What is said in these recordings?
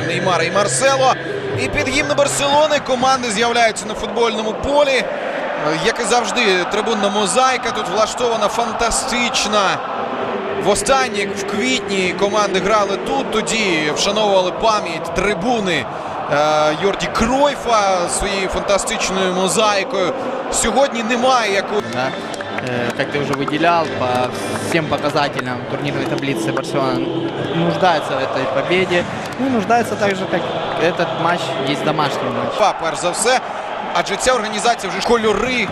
Неймара і Марсело. І під гімн Барселони команди з'являються на футбольному полі. Е, Як і завжди, трибунна мозаїка тут влаштована фантастична. Востаннє в квітні команди грали тут. Тоді вшановували пам'ять трибуни е, Йорді Кройфа своєю фантастичною мозаїкою. Сьогодні немає якої. да. Э, Как ты уже выделял, по всем показателям турнирной таблицы Барселона нуждается в этой победе. Ну и нуждается так же, как этот матч есть домашний матч. Па, перш за все. Адже ця організація вже ж кольори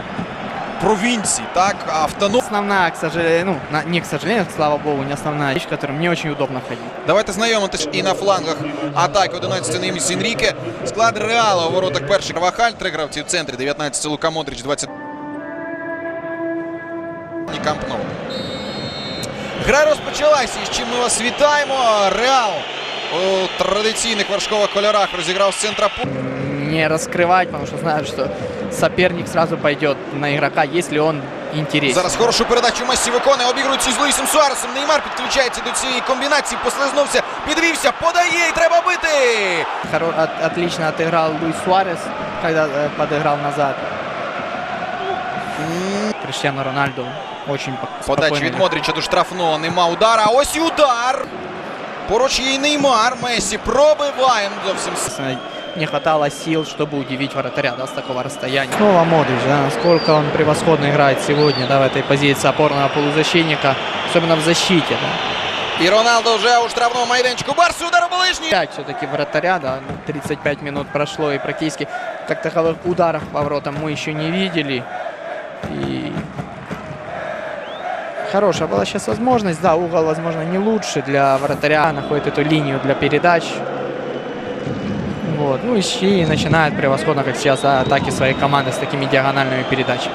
провінції, так, автономії. Основная, к сожалению, ну, на- не к сожалению, слава богу, не основная вещь, которой мне очень удобно ходить. Давайте знайомитись і на флангах атаки 11 Нейміс Інріке. Склад Реала у воротах перший Карвахаль, три гравці в центрі, 19 Лука Модрич, 20 Камп Ноу. Гра розпочалася, і з чим ми вас вітаємо. Реал у традиційних вершкових кольорах розіграв з центра поля. Не раскрывать, потому что знают, что соперник сразу пойдет на игрока, если он интересен. Зараз хорошу передачу Месі виконує, обігрується з Луїсом Суаресом. Неймар підключається до цієї комбінації, послизнувся, підвівся, подає і треба бити. Хоро- от- отлично отыграл Луис Суарес, когда э, подыграл назад. Криштиану Рональду очень пок- Подача спокойно від Модріча до штрафного. Нема удара. А ось і удар. Поруч є і Неймар. Месі пробиває. Ну, Зовсім с- Собственно, Не хватало сил, чтобы удивить вратаря да, с такого расстояния. Снова Модрич, да, насколько он превосходно играет сегодня да, в этой позиции опорного полузащитника, особенно в защите. Да. І Роналдо вже у штрафному майданчику. Барсу удар у ближній. 5 все-таки вратаря, да, 35 минут прошло и практически как таковых ударов по воротам мы еще не видели. Хорошая была сейчас возможность, да, угол, возможно, не лучше для вратаря, находит эту линию для передач. Вот. Ну и Щи начинает превосходно, как сейчас, да, атаки своей команды с такими диагональными передачами.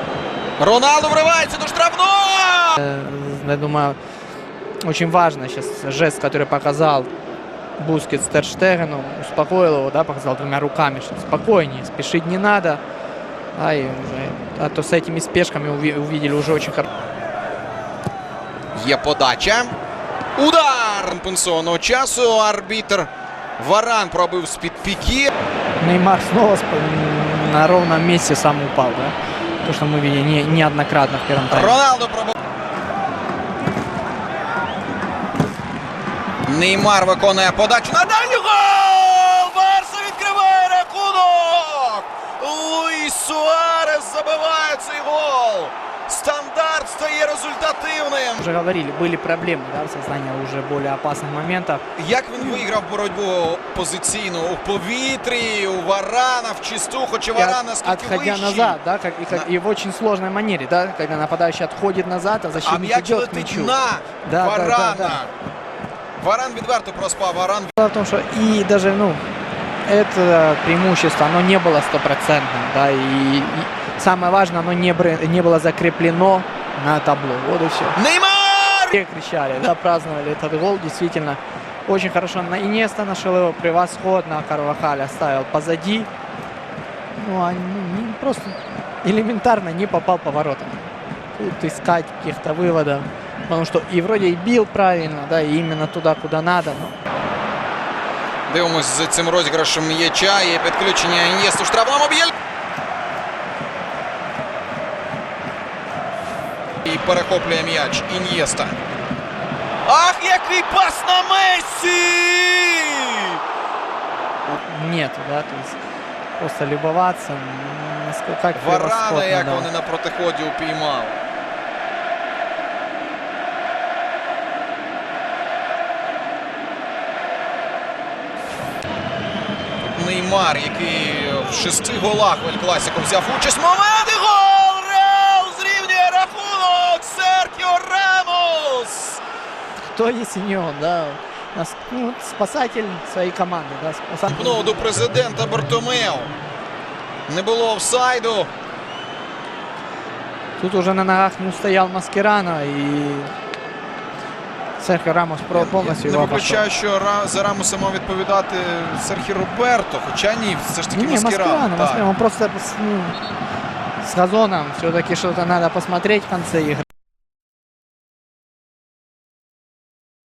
Роналдо вривається до штрафного. Э, Я думаю, очень важно сейчас жест, который показал Бускетс Терштегену, успокоил его, да, показал двумя руками, что спокойнее, спешить не надо. Да, и уже, а то с этими спешками уви- увидели уже очень хорошо. Є подача. Удар компенсованого часу. Арбітр Варан пробив з-під піки. Неймар снова на ровном месте сам упал, да? То, что мы видели не, неоднократно в первом тайме. Роналдо пробив. Неймар виконує подачу на дальню гол! Барса відкриває рахунок! Луїс Суарес забиває цей гол! Стандарт стає результативним. Уже говорили, были проблемы, да, в создании уже более опасных моментов. Як він виграв боротьбу позиційну у повітрі, у Варана, в чисту, хоча И Варана от- скільки отходя вищий. назад, да, как, и, как, и в очень сложной манере, да, когда нападающий отходит назад, а А защитник м'яч идет к летить мячу. на Да, да, Варана. да, да. Варан відверто проспав. Варан Дело в том, что и даже, ну, это преимущество, оно не было стопроцентным, да, и, и самое важное, оно не, бре- не было закреплено на табло, вот и все. Неймар! Все кричали, да, праздновали этот гол, действительно, очень хорошо. На Инеста нашел его превосходно, Карвахаль оставил позади, ну, а ну, не- просто элементарно не попал по воротам. Тут искать каких-то выводов, потому что и вроде и бил правильно, да, и именно туда, куда надо, но Дивимось за цим розіграшем м'яча. Є підключення Ін'єсту в штрафному б'єль. І перехоплює м'яч Ін'єста. Ах, який пас на Мессі! нету, да, то есть просто любоваться, насколько как Варана, превосходно, як да. вони на протиході упіймали. Неймар, який в шести голах в Ель-Класіко взяв участь. Момент Кто если не он, да, ну, спасатель своей команды, да, спасатель. До президента Бартомео. Не було офсайду. Тут уже на ногах не устоял Маскерано и Серхио Рамос про полностью Я не виключаю, що за Рамоса мав відповідати Серхі Роберто, хоча ні, все ж таки. Маскерано, так. Маскерано, просто ну, с газоном все-таки что-то надо посмотреть в конце игры.